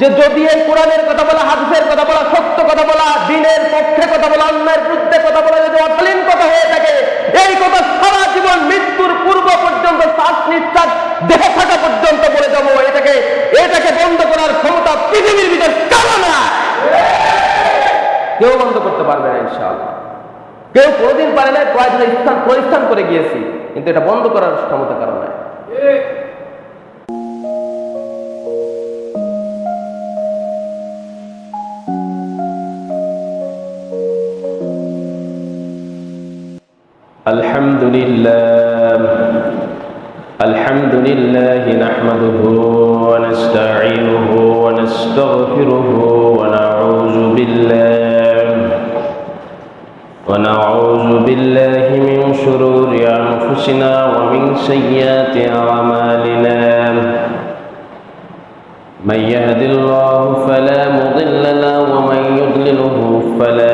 যে যদি এই কোরআনের কথা বলা, হাদিসের কথা বলা, সত্য কথা বলা, দিনের পক্ষে কথা বলা অন্যের বিরুদ্ধে কথা বলা যদি অশালীন কথা হয়ে থাকে, এই কথা সারা জীবন মৃত্যুর পূর্ব পর্যন্ত শ্বাস নিঃশ্বাস, দেহে থাকা পর্যন্ত বলে যাব এটাকে এটাকে বন্ধ করার ক্ষমতা পৃথিবীর ভিতর কারও না কেউ বন্ধ করতে পারবে না, ইনশাআল্লাহ। কেউ কোনোদিন পারে না কয়েকজন স্থান প্রতিষ্ঠান করে গিয়েছি, কিন্তু এটা বন্ধ করার ক্ষমতা কারও নাই। الحمد لله الحمد لله نحمده ونستعينه ونستغفره ونعوذ بالله. ونعوذ بالله من شرور أنفسنا ومن سيئات أعمالنا. من يهد الله فلا مضل له ومن يضلله فلا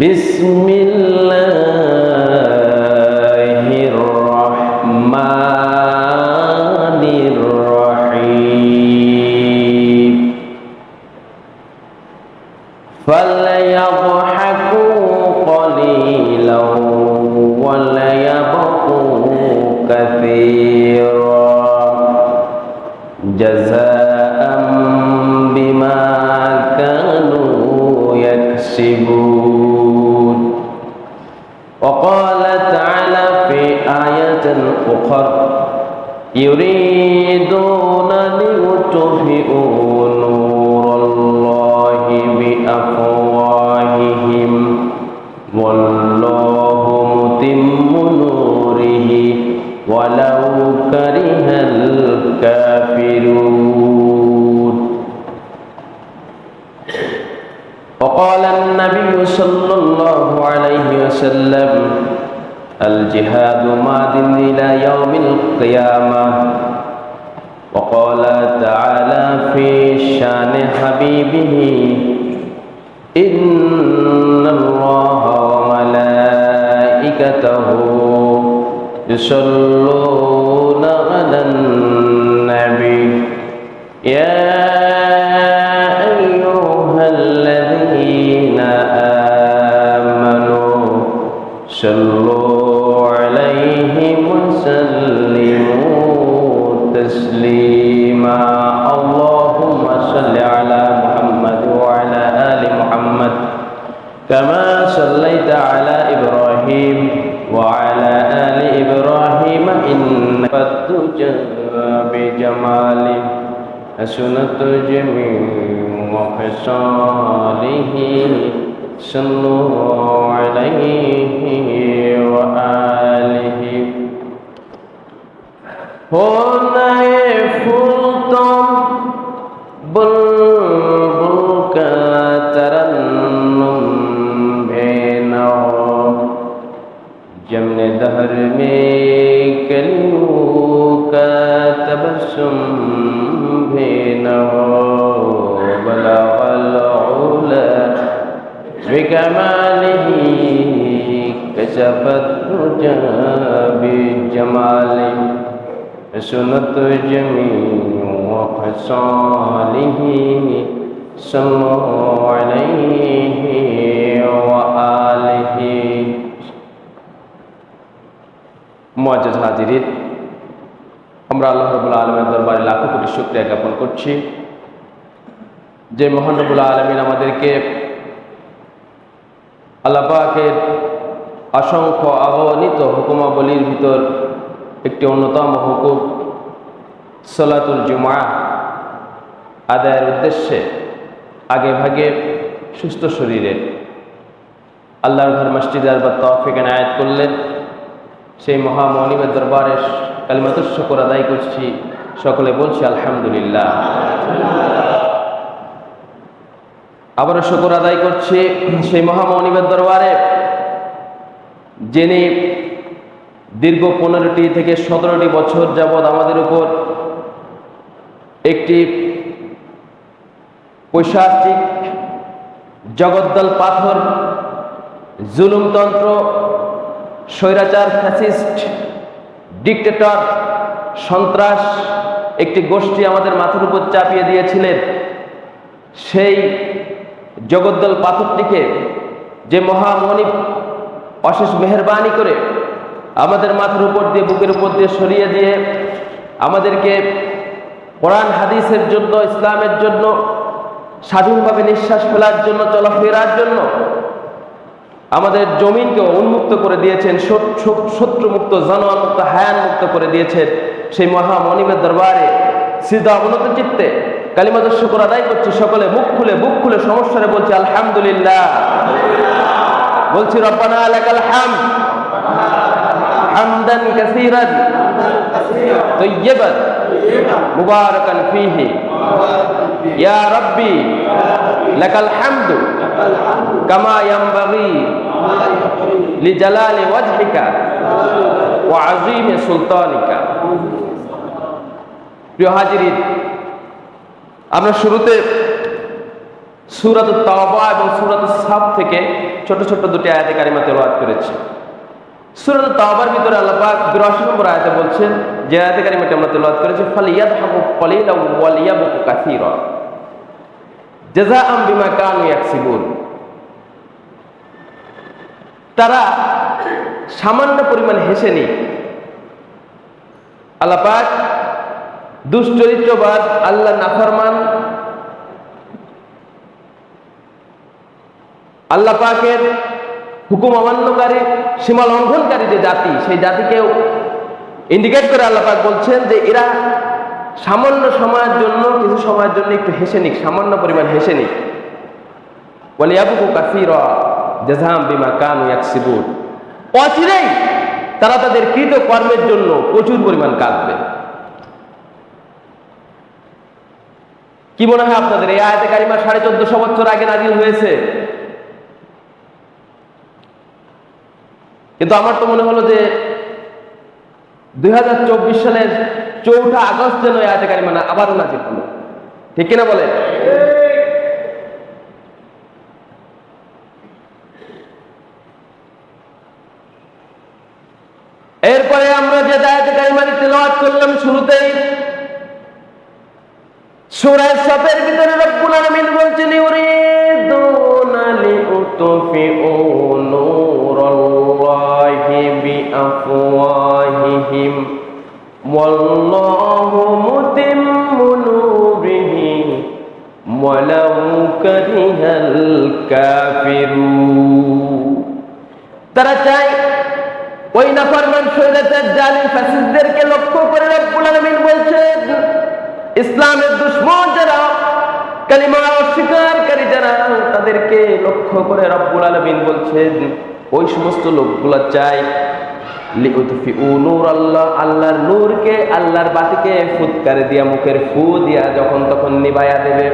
بسم الله. آية أخرى يريدون ليطفئوا نور الله بأفواههم والله متم نوره ولو كره الكافرون وقال النبي صلى الله عليه وسلم الجهاد ماد إلى يوم القيامة. وقال تعالى في شان حبيبه إن الله وملائكته يصلون على النبي. يا أيها الذين آمنوا صلوا تسليما اللهم صل على محمد وعلى آل محمد. كما صليت على إبراهيم وعلى آل إبراهيم إنك تجاب بجماله حسنت جميع وخصاله صلوا عليه صلوا عليه وآله معجز হাজিরিন আমরা আল্লাহ রবুল্লা আলমের দরবারে লাখো কোটি শুক্রিয়া জ্ঞাপন করছি যে মহান রবুল্লা আলমিন আমাদেরকে আল্লাহ পাকের অসংখ্য অগণিত হুকুমাবলীর ভিতর একটি অন্যতম হুকুম সলাতুল জুমা আদায়ের উদ্দেশ্যে আগে ভাগে সুস্থ শরীরে। আল্লাহর ঘর মসজিদ বা তফিক আয়াত করলেন। সেই মহামনিমের দরবারে কালিমাতুর শকর আদায় করছি। সকলে বলছি আলহামদুলিল্লাহ। আবারও শকর আদায় করছি সেই মহামনিমের দরবারে। যিনি দীর্ঘ পনেরোটি থেকে সতেরোটি বছর যাবৎ আমাদের উপর একটি পৈশাচিক, জগদ্দল পাথর, জুলুমতন্ত্র, স্বৈরাচার, ফ্যাসিস্ট, ডিকটেটর, সন্ত্রাস একটি গোষ্ঠী আমাদের মাথার উপর চাপিয়ে দিয়েছিলেন। সেই জগদ্দল পাথরটিকে যে মহামণি অশেষ মেহরবানি করে আমাদের মাথার উপর দিয়ে, বুকের উপর দিয়ে সরিয়ে দিয়ে আমাদেরকে কোরআন, হাদিসের জন্য, ইসলামের জন্য স্বাধীনভাবে নিঃশ্বাস ফেলার জন্য, চলাফেরার জন্য আমাদের জমিনকে উন্মুক্ত করে দিয়েছেন শত্রুমুক্ত জনমুক্ত হায়ান মুক্ত করে দিয়েছেন সেই মহামণিমের দরবারে। সিদ্ধা অবনত চিত্তে কালিমাদের শুকর আদায় করছি, সকলে মুখ খুলে, বুক খুলে সমস্যারে বলছি, আলহামদুলিল্লাহ। বলছি, রব্বানা আলাকাল হামদান ইয়া রাব্বি, লাকাল হামদু কামা ইয়ানবাগি লিজালালি ওয়াজহিকা ওয়া আযীমি সুলতানিকা। প্রিয় হাজিরিন, আমরা শুরুতে সুরাত তাওবা এবং সুরাত সাফ থেকে ছোট ছোট দুটি আয়াতে কারিমা তেলাওয়াত করেছি। সুরাত তাওবার ভিতরে আল্লাহ পাক 82 নম্বর আয়াতে বলছেন, যে আয়াতে কারিমাটি আমরা তেলাওয়াত করেছি ফালিয়াদহাকু কলিলা ওয়া লিয়াবকু কাসীরা। জাযাআম বিমা কানু ইয়াকসিবুন। তারা সামান্য পরিমাণ হেসে নি। আল্লাহ দুশ্চরিত্রবাদ, আল্লাহ নাফরমান, আল্লাহ পাকের হুকুম অমান্যকারী, সীমা লঙ্ঘনকারী যে জাতি, সেই জাতিকেও ইন্ডিকেট করে আল্লাহ পাক বলছেন যে এরা সামান্য সময়ের জন্য, কিছু সময়ের জন্য একটু হেসে নিক, সামান্য পরিমাণ হেসে নিক। বলে আবুকু কাসির জেজাম বিমা কানু ইয়াকসিবুন। অচিরেই তারা তাদের কৃত কর্মের জন্য প্রচুর পরিমাণ কাঁদবে। কি মনে হয় আপনাদের? এই আয়াতে কারিমা সাড়ে চোদ্দশো বছর আগে নাজিল হয়েছে। কিন্তু আমার তো মনে হলো যে দুই হাজার চব্বিশ সালের চৌঠা আগস্ট যেন এই আয়াতে কারিমা না, আবারও নাজিল হলো। ঠিক কিনা বলে এরপরে আমরা যে দায়াতে কারিমানি তেলাওয়াত করলাম শুরুতেই সূরা সাফের ভিতরে রব্বুল আলামিন বলছেন, ইউরিদুনা লিউতফিউ বিআফওয়াহিহিম ওয়াল্লাহু মুতিম্মু নূরিহি ওয়ালাউ কারিহাল কাফিরুন তারা চায় ওই নাফরমান শৈলাচার জালিম ফ্যাসিস্টদেরকে লক্ষ্য করে রব্বুল আলামিন বলছেন, ইসলামের দুশ্মন যারা কালিমা অস্বীকারী যারা, তাদেরকে লক্ষ্য করে রব্বুল বলছেন, ওই সমস্ত লোকগুলা চায় নূর আল্লাহ আল্লাহর নূরকে, আল্লাহর বাতিকে ফুৎকারে দিয়া, মুখের ফু দিয়া যখন তখন দেবে।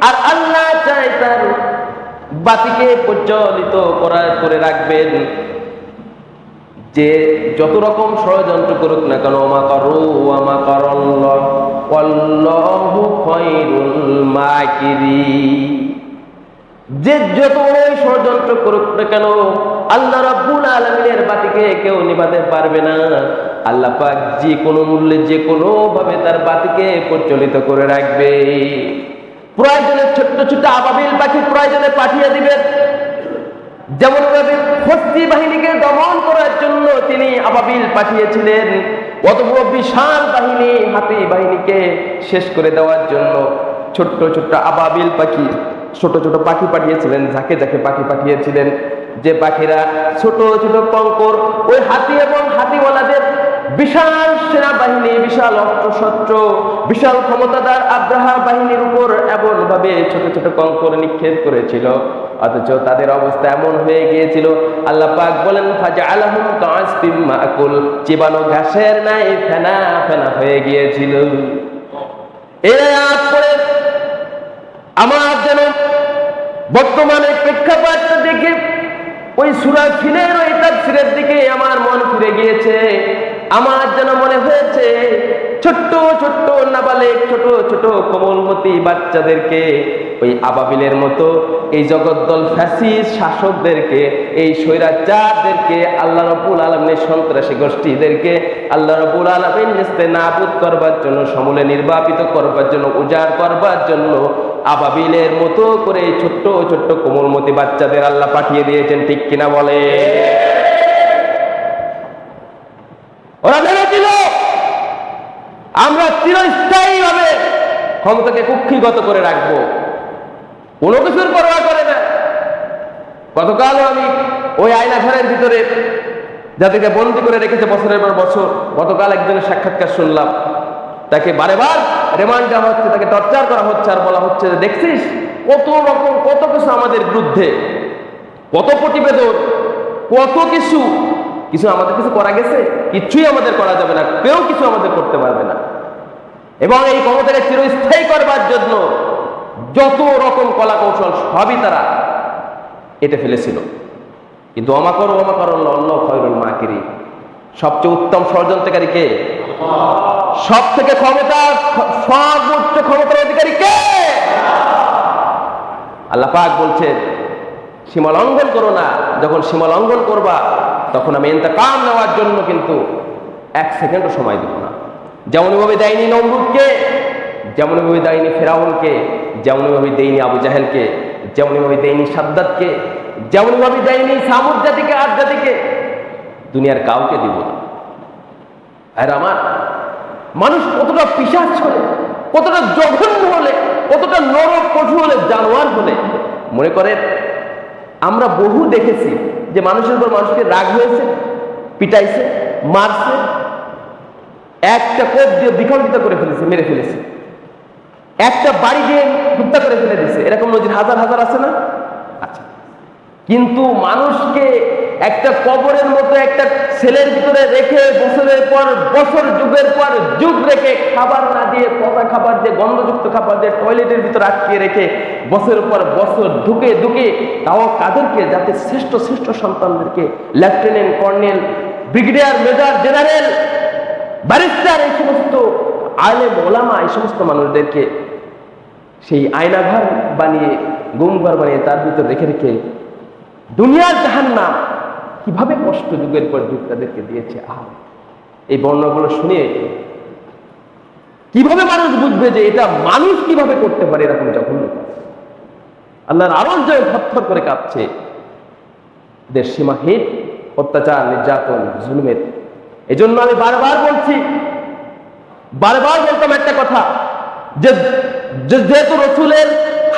আর আল্লাহ চায় তার বাতিকে প্রজ্বলিত করা, করে রাখবেন। যে যত রকম ষড়যন্ত্র করুক না কেন আমা করো আমা করল্লাহু মাকিরি যে যত ষড়যন্ত্র করুক না কেন, আল্লাহ রাব্বুল আলামিনের বাতিকে কেউ নিভাতে পারবে না। আল্লাহ পাক যে কোনো মূল্যে, যে কোনো ভাবে তার বাতিকে প্রচলিত করে রাখবে। প্রয়োজনে ছোট্ট ছোট্ট আবাবিল পাখি প্রয়োজনে পাঠিয়ে দিবেন যেমন ভাবে হস্তি বাহিনীকে দমন করার জন্য তিনি আবাবিল পাঠিয়েছিলেন অত বিশাল বাহিনী হাতি বাহিনীকে শেষ করে দেওয়ার জন্য ছোট্ট ছোট্ট আবাবিল পাখি ছোট ছোট পাখি পাঠিয়েছিলেন যাকে যাকে পাখি পাঠিয়েছিলেন। যে পাখিরা ছোট ছোট কঙ্কর ওই হাতি এবং হাতিওয়ালাদের বিশাল সেনাবাহিনী, বিশাল অস্ত্রশস্ত্র, বিশাল ক্ষমতাদার আব্রাহা বাহিনীর উপর এমন ভাবে ছোট ছোট কঙ্কর নিক্ষেপ করেছিল। অথচ তাদের অবস্থা এমন হয়ে গিয়েছিল, আল্লাহ পাক বলেন ফাজা আলহম কাসবিম মাকুল চিবানো ঘাসের নাই ফেনা ফেনা হয়ে গিয়েছিল। এর আমার যেন বর্তমানে প্রেক্ষাপটটা দেখে ওই সুরা ফিলের ওই তাফসিরের দিকে আমার মন ফিরে গিয়েছে। আমার যেন মনে হয়েছে, ছোট্ট ছোট্ট নাবালেক, ছোট ছোট কোমলমতি বাচ্চাদেরকে, ওই আবাবিলের মতো এই জগদ্দল ফ্যাসিস শাসকদেরকে, এই স্বৈরাচারদেরকে, আল্লাহ রবুল আলমের সন্ত্রাসী গোষ্ঠীদেরকে, আল্লাহ রবুল আলমিন নিস্তে নাবুদ করবার জন্য, সমূলে নির্বাপিত করবার জন্য, উজাড় করবার জন্য আবাবিলের মতো করে ছোট্ট ছোট্ট কোমলমতি বাচ্চাদের আল্লাহ পাঠিয়ে দিয়েছেন, ঠিক কিনা বলে? ওরা ভেবেছিল আমরা চিরস্থায়ী ভাবে ক্ষমতাকে কুক্ষিগত করে রাখব। কোনো কিছুর পরোয়া করে না। গতকালও আমি ওই আয়না ঘরের ভিতরে যাদেরকে বন্দি করে রেখেছে বছরের পর বছর। গতকাল একজনের সাক্ষাৎকার শুনলাম। তাকে বারে বার রিমান্ড দেওয়া হচ্ছে, তাকে টর্চার করা হচ্ছে আর বলা হচ্ছে যে, দেখছিস? কত রকম, কত কিছু আমাদের বিরুদ্ধে, কত প্রতিবেদন, কত কিছু কিছু আমাদের কিছু করা গেছে? কিছুই আমাদের করা যাবে না, কেউ কিছু আমাদের করতে পারবে না। এবং এই ক্ষমতাকে চিরস্থায়ী করবার জন্য যত রকম কলা কৌশল সবই তারা এটে ফেলেছিল। কিন্তু অমাকর অমাকর অন্য খয়রুল মাকিরি, সবচেয়ে উত্তম ষড়যন্ত্রকারী কে? সব থেকে ক্ষমতা সর্বোচ্চ ক্ষমতার অধিকারী কে? আল্লাহ পাক বলছেন সীমা লঙ্ঘন করো না। যখন সীমা লঙ্ঘন করবা, তখন আমি এন্তকাম নেওয়ার জন্য কিন্তু এক সেকেন্ডও সময় দেব না। যেমনভাবে দেয়নি নমরুদকে যেমনভাবে দেয়নি ফেরাউনকে যেমনভাবে দেয়নি আবু জাহেলকে যেমনভাবে দেয়নি সাদ্দাতকে যেমনভাবে দেয়নি সামুদ জাতিকে, আজ জাতিকে, দুনিয়ার কাউকে দিব না। আর আমার মানুষ কতটা পিসাচ হলে, কতটা জঘন্য হলে, কতটা নরক কঠু হলে, জানোয়ার হলে, মনে করে আমরা বহু দেখেছি যে মানুষের উপর মানুষকে রাগ হয়েছে, পিটাইছে, মারছে, একটা কোপ দিয়ে বিখণ্ডিত করে ফেলেছে, মেরে ফেলেছে। একটা বাড়ি দিয়ে হত্যা করে ফেলে দিয়েছে। এরকম নজির হাজার হাজার আছে না? আচ্ছা। কিন্তু মানুষকে একটা কবরের মতো একটা ছেলের ভিতরে রেখে বছরের পর বছর, যুগের পর যুগ রেখে খাবার না দিয়ে পচা খাবার দিয়ে, গন্ধযুক্ত খাবার দিয়ে টয়লেটের ভিতরে আটকে রেখে বছরের পর বছর ঢুকে ঢুকে তাও কাদেরকে যাতে শ্রেষ্ঠ শ্রেষ্ঠ সন্তানদেরকে lieutenant, colonel, brigadier, major, general, barrister এই সমস্ত আলেম ওলামা, এই সমস্ত মানুষদেরকে সেই আয়নাঘর বানিয়ে গুমঘর বানিয়ে তার ভিতর রেখে রেখে দুনিয়ার জাহান নাম কীভাবে কষ্ট যুগের পর যুগ তাদেরকে দিয়েছে আহ এই বর্ণগুলো শুনে কীভাবে মানুষ বুঝবে যে এটা মানুষ কীভাবে করতে পারে এরকম জঘন্য আল্লাহর আরও জয় থরথর করে কাঁপছে দেশ সীমাহীন অত্যাচার, নির্যাতন, জুলুমের। এজন্য আমি বারবার বলছি, বারবার বলতাম একটা কথা, যে, যে- যেহেতু রসুলের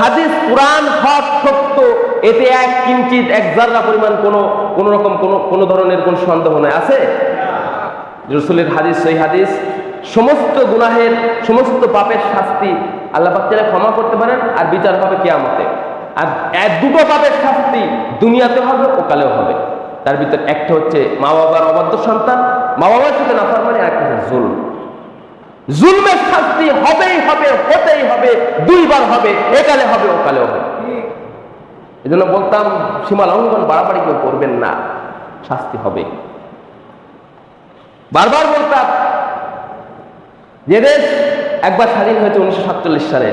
হাদিস, কোরআন, হক, সত্য, এতে এক কিঞ্চিত, এক জাররা পরিমাণ কোনো কোনো রকম কোনো কোনো ধরনের কোন সন্দেহ নয় আছে? রসুলের হাদিস, সেই হাদিস। সমস্ত গুনাহের, সমস্ত পাপের শাস্তি আল্লাহ চাইলে ক্ষমা করতে পারেন, আর বিচার হবে কিয়ামতে। আর এক দুটো পাপের শাস্তি দুনিয়াতে হবে ও কালেও হবে। তার ভিতর একটা হচ্ছে মা বাবার অবাধ্য সন্তান, মা বাবার সাথে নাফরমানি, আর একটা জুলুম। জুলমের শাস্তি হবেই হবে, হতেই হবে, দুইবার হবে, একালে হবে ওকালেও হবে। এই জন্য বলতাম, সীমা লঙ্ঘন বাড়াবাড়ি কেউ করবেন না, শাস্তি হবে। বারবার বলতাম, যে দেশ একবার স্বাধীন হয়েছে উনিশশো সাতচল্লিশ সালে,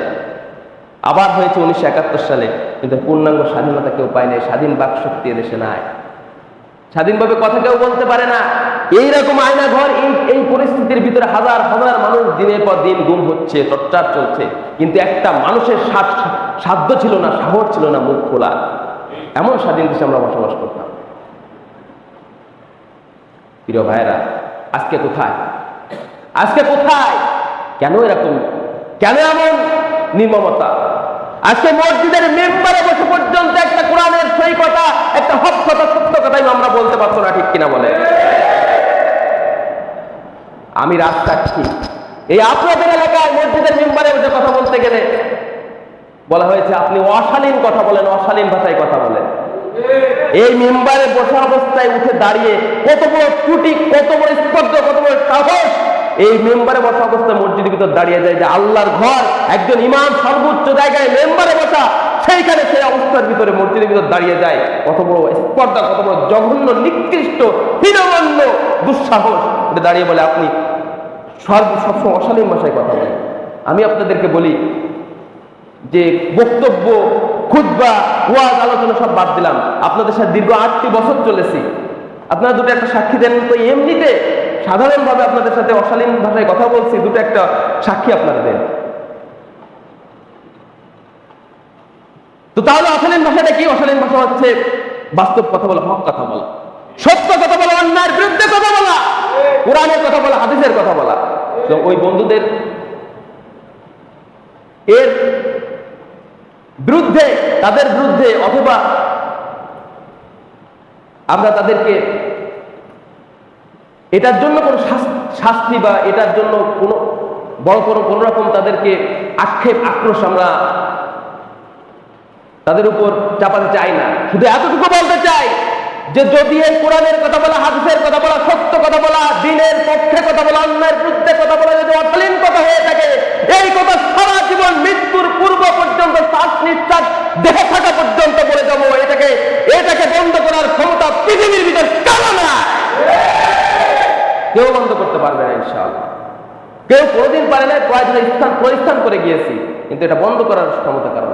আবার হয়েছে উনিশশো একাত্তর সালে, কিন্তু পূর্ণাঙ্গ স্বাধীনতা কেউ পায় নাই স্বাধীন বাক শক্তি এদেশে নাই। স্বাধীনভাবে কথা কেউ বলতে পারে না। এইরকম আয়না ঘর, এই এই পরিস্থিতির ভিতরে হাজার হাজার মানুষ দিনের পর দিন গুম হচ্ছে টর্চার চলছে। কিন্তু একটা মানুষের সাধ্য ছিল না, সাহস ছিল না মুখ খোলা। এমন স্বাধীন দেশে আমরা বসবাস করতাম। প্রিয় ভাইরা আজকে কোথায়? আজকে কোথায়? কেন এরকম? কেন এমন নির্মমতা? আজকে মসজিদের মেম্বারে বসে পর্যন্ত একটা কোরআনের সই কথা, একটা হক কথা, সত্য কথাই আমরা বলতে পারছ না, ঠিক কিনা বলে? আমি রাজসাক্ষী এই আপনাদের এলাকায় মসজিদের মেম্বারে বসে কথা বলতে গেলে বলা হয়েছে, আপনি অশালীন কথা বলেন, অশালীন ভাষায় কথা বলেন। এই মেম্বারে বসা অবস্থায় উঠে দাঁড়িয়ে কত বড় ত্রুটি, কত বড় স্পর্ধ, কত বড় সাহস এই মেম্বারে বসা অবস্থায় মসজিদের ভিতর দাঁড়িয়ে যায় যে আল্লাহর ঘর, একজন ইমাম সর্বোচ্চ জায়গায় মেম্বারে বসা, সেইখানে সেই অবস্থার ভিতরে মসজিদের ভিতর দাঁড়িয়ে যায়। কত বড় স্পর্ধা, কত বড় জঘন্য, নিকৃষ্ট, হীনমান্য দুঃসাহস। দাঁড়িয়ে বলে, আপনি সর্ব, সবসময় অশালীন ভাষায় কথা বলেন। আমি আপনাদেরকে বলি যে বক্তব্য খুদ্া ওয়াজ, আলোচনা সব বাদ দিলাম। আপনাদের সাথে দীর্ঘ আটটি বছর চলেছি। আপনারা দুটো একটা সাক্ষী দেন তো এমনিতে সাধারণভাবে আপনাদের সাথে অশালীন ভাষায় কথা বলছি, দুটো একটা সাক্ষী আপনারা দেন। তো তাহলে অশালীন ভাষাটা কি? অশালীন ভাষা হচ্ছে বাস্তব কথা বলা, হক কথা বলা, সত্য কথা বলা, অন্যায়ের বিরুদ্ধে কথা বলা, কোরআনের কথা বলা, হাদিসের কথা বলা। তো ওই বন্ধুদের এর বিরুদ্ধে, তাদের বিরুদ্ধে অথবা আমরা তাদেরকে এটার জন্য কোনো শাস- শাস্তি বা এটার জন্য কোনো বড় কোনো কোনো রকম তাদেরকে আক্ষেপ, আক্রোশ আমরা তাদের উপর চাপাতে চাই না। শুধু এতটুকু বলতে চাই যে যদি এই কোরআনের কথা বলা, হাদিসের কথা বলা দিনের পক্ষে কথা বলা অন্যের বিরুদ্ধে কথা বলা যদি অশালীন কথা হয়ে থাকে এই কথা সারা জীবন মৃত্যুর পূর্ব পর্যন্ত শ্বাস নিঃশ্বাস দেহে থাকা পর্যন্ত বলে যাব এটাকে এটাকে বন্ধ করার ক্ষমতা পৃথিবীর ভিতর কারও না কেউ বন্ধ করতে পারবে না ইনশাআল্লাহ। কেউ কোনোদিন পারে না কয়েকজন স্থান পরিস্থান করে গিয়েছি, কিন্তু এটা বন্ধ করার ক্ষমতা কারণ